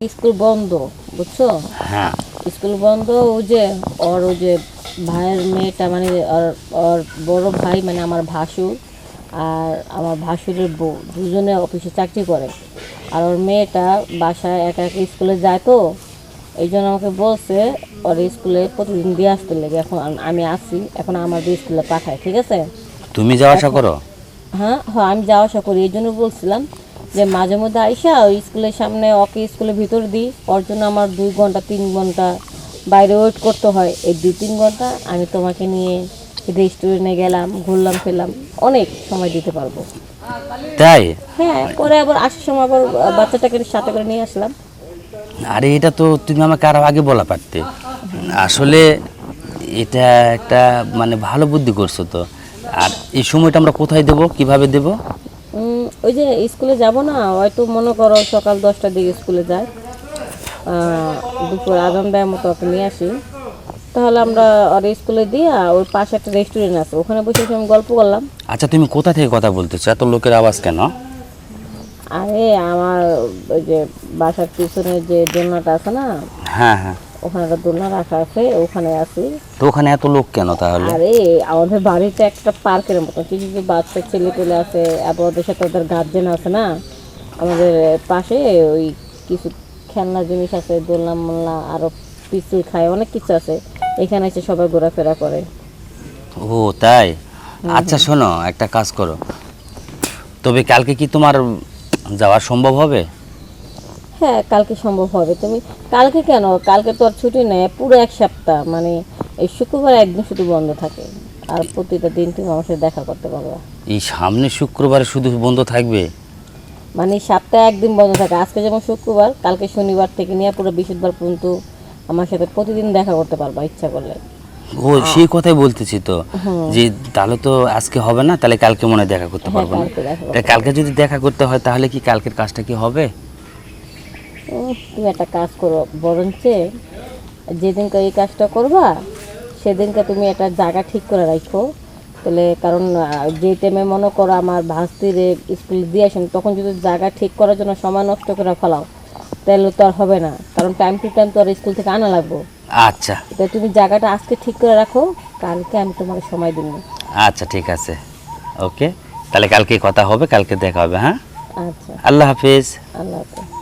School বন্ধ বুঝছ? হ্যাঁ। স্কুল বন্ধ ও যে ওর ও যে ভাইয়ের মেয়েটা মানে ওর ওর বড় ভাই মানে আমার ভাসুর আর আমার ভাসুরের বউ দুজনে অফিসে চাকরি করে। আর ওর মেয়েটা বাসায় একা একা স্কুলে যায় তো এই জন্য আমাকে বলছে ওর স্কুলে প্রতিদিন দিয়ে আসতে লেগে। এখন আমি আসি এখন আমার স্কুলে পাঠায় ঠিক আছে? তুমি যাওয়া আসা করো? হ্যাঁ হ্যাঁ আমি যাওয়া আসা করি এই জন্য বলছিলাম। যে মাঝে মধ্যে আইসা ওই স্কুলের সামনে ওকে স্কুলের ভিতর দিই। ওর জন্য আমার দুই ঘণ্টা তিন ঘণ্টা বাইরে ওয়েট করতে হয়। এই দুই তিন ঘণ্টা আমি তোমাকে নিয়ে রেস্টুরেন্টে গেলাম ঘুরলাম ফিরলাম। অনেক সময় দিতে পারব। তাই? হ্যাঁ পরে আবার আসার সময় আবার বাচ্চাটাকে সাথে করে নিয়ে আসলাম। আরে এটা তো তুমি আমাকে আরও আগে বলা পারতে। আসলে এটা একটা মানে ভালো বুদ্ধি করছ তো। আর এই সময়টা আমরা কোথায় দেব? কীভাবে দেব? ওই যে স্কুলে যাব না হয়তো মনে করো সকাল দশটার দিকে স্কুলে যায় দুপুর আজান দেওয়ার মতো ওকে নিয়ে আসি। তাহলে আমরা ওর স্কুলে দিয়ে ওর পাশে একটা রেস্টুরেন্ট আছে ওখানে বসে বসে আমি গল্প করলাম। আচ্ছা তুমি কোথা থেকে কথা বলতেছো? এত লোকের আওয়াজ কেন? আরে আমার ওই যে বাসার পিছনে যে দোলনাটা আছে না হ্যাঁ হ্যাঁ। ওখানে একটা দোলনা রাখা আছে ওখানে আছি। তো ওখানে এত লোক কেন তাহলে? আরে আমাদের বাড়িতে একটা পার্কের মতো। কিছু কিছু বাচ্চা ছেলে পেলে আছে আবার ওদের সাথে ওদের গার্জেন আছে না? আমাদের পাশে ওই কিছু খেলনা জিনিস আছে দোলনা মোলনা আরও পিস্তুল খায় অনেক কিছু আছে। এখানে এসে সবাই ঘোরাফেরা করে। ও তাই? আচ্ছা শোনো একটা কাজ করো। তবে কালকে কি তোমার যাওয়া সম্ভব হবে? হ্যাঁ কালকে সম্ভব হবে। তুমি কালকে কেন? কালকে তো আর ছুটি নেই পুরো এক সপ্তাহ। মানে এই শুক্রবার একদিন শুধু বন্ধ থাকে। আর প্রতিটা দিন তুমি আমার সাথে দেখা করতে পারবে। এই সামনে শুক্রবারে শুধু বন্ধ থাকবে? মানে সপ্তাহে একদিন বন্ধ থাকে। আজকে যেমন শুক্রবার কালকে শনিবার থেকে নিয়ে পুরো বৃহস্পতিবার পর্যন্ত আমার সাথে প্রতিদিন দেখা করতে পারবা ইচ্ছা করলে। ও সেই কথাই বলতেছি তো যে তাহলে তো আজকে হবে না তাহলে কালকে মনে হয় দেখা করতে হ্যাঁ, পারব না। কালকে যদি দেখা করতে হয় তাহলে কি কালকের কাজটা কি হবে? উম, তুমি একটা কাজ করো বরঞ্চে যেদিনকে এই কাজটা করবা সেদিনকে তুমি একটা জায়গা ঠিক করে রাখো। তাহলে কারণ যে টাইমে মনে করো আমার ভাস্তিরে স্কুল দিয়ে আসেন তখন যদি জায়গা ঠিক করার জন্য সময় নষ্ট করে ফেলাও তাহলে তো আর হবে না। কারণ টাইম টু টাইম তো আর স্কুল থেকে আনা লাগবো। আচ্ছা। তো তুমি জায়গাটা আজকে ঠিক করে রাখো কালকে আমি তোমাকে সময় দিব। আচ্ছা ঠিক আছে। ওকে তাহলে কালকে কথা হবে কালকে দেখা হবে হ্যাঁ? আচ্ছা। আল্লাহ হাফিজ। আল্লাহ হাফেজ।